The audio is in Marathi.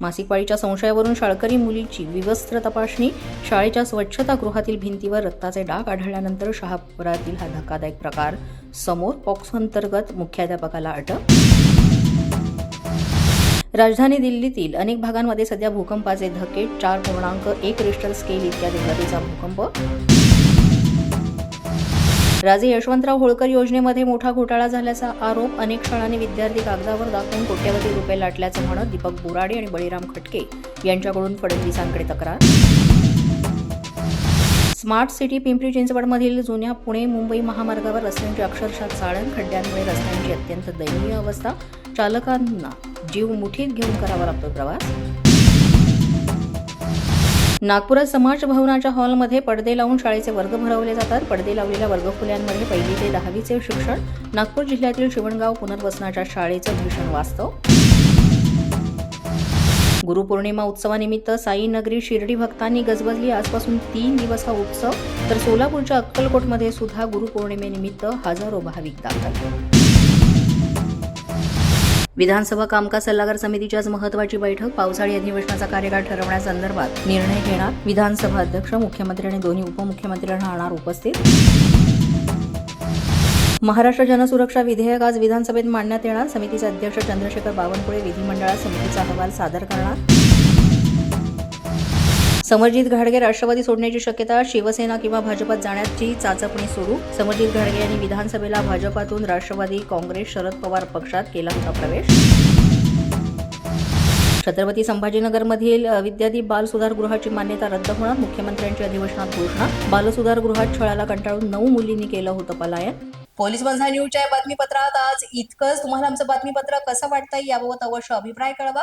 मासिक पाळीच्या संशयावरून शाळकरी मुलीची विवस्त्र तपासणी शाळेच्या स्वच्छतागृहातील भिंतीवर रक्ताचे डाग आढळल्यानंतर शहापुरातील हा धक्कादायक प्रकार. समोर पॉक्सो अंतर्गत मुख्याध्यापकाला अटक. राजधानी दिल्लीतील अनेक भागांमध्ये सध्या भूकंपाचे धक्के चार पूर्णांक एक रिस्टर स्केल इत्यादी तीव्रतेचा भूकंप. राजे यशवंतराव होळकर योजनेमध्ये मोठा घोटाळा झाल्याचा आरोप अनेक शाळांनी विद्यार्थी कागदावर दाखवून कोट्यवधी रुपये लाटल्याचं म्हणत दीपक बोराडे आणि बळीराम खटके यांच्याकडून फडणवीसांकडे तक्रार. स्मार्ट सिटी पिंपरी चिंचवडमधील जुन्या पुणे मुंबई महामार्गावर रस्त्यांची अक्षरशः चाळण खड्ड्यांमुळे रस्त्यांची अत्यंत दयनीय अवस्था. चालकांना जीव मुठीत घेऊन करावा लागतो प्रवास. नागपुरात समाज भवनाच्या हॉलमध्ये पडदे लावून शाळेचे वर्ग भरवले जातात. पडदे लावलेल्या वर्गखोल्यांमध्ये पहिली ते दहावीचे शिक्षण नागपूर जिल्ह्यातील शिवणगाव पुनर्वसनाच्या शाळेचं भीषण वास्तव. गुरुपौर्णिमा उत्सवानिमित्त साई नगरी शिर्डी भक्तांनी गजबजली आजपासून तीन दिवस हा उत्सव. तर सोलापूरच्या अक्कलकोटमध्ये सुद्धा गुरुपौर्णिमेनिमित्त हजारो भाविक दाखल विधानसभा कामकाज सल्लागार समितीची आज महत्वाची बैठक. पावसाळी अधिवेशनाचा कार्यकाळ ठरवण्यासंदर्भात निर्णय घेणार विधानसभा अध्यक्ष मुख्यमंत्री आणि दोन्ही उपमुख्यमंत्री राहणार उपस्थित. महाराष्ट्र जनसुरक्षा विधेयक आज विधानसभेत मांडण्यात येणार. समितीचे अध्यक्ष चंद्रशेखर बावनकुळे विधिमंडळात समितीचा अहवाल सादर करणार. समरजित घाडगे राष्ट्रवादी सोडण्याची शक्यता शिवसेना किंवा भाजपात जाण्याची चाचपणी सुरू समरजित घाडगे यांनी विधानसभेला भाजपातून राष्ट्रवादी काँग्रेस शरद पवार पक्षात केला होता प्रवेश. छत्रपती संभाजीनगरमधील अ, विद्यादीप बाल सुधारगृहाची मान्यता रद्द होणार मुख्यमंत्र्यांची अधिवेशनात घोषणा. बालसुधारगृहात छळाला कंटाळून नऊ मुलींनी केलं होतं पलायन. पोलीस बंधा न्यूजच्या बातमीपत्रात आज इतकंच. तुम्हाला आमचं बातमीपत्र कसं वाटतंय याबाबत अवश्य अभिप्राय कळवा.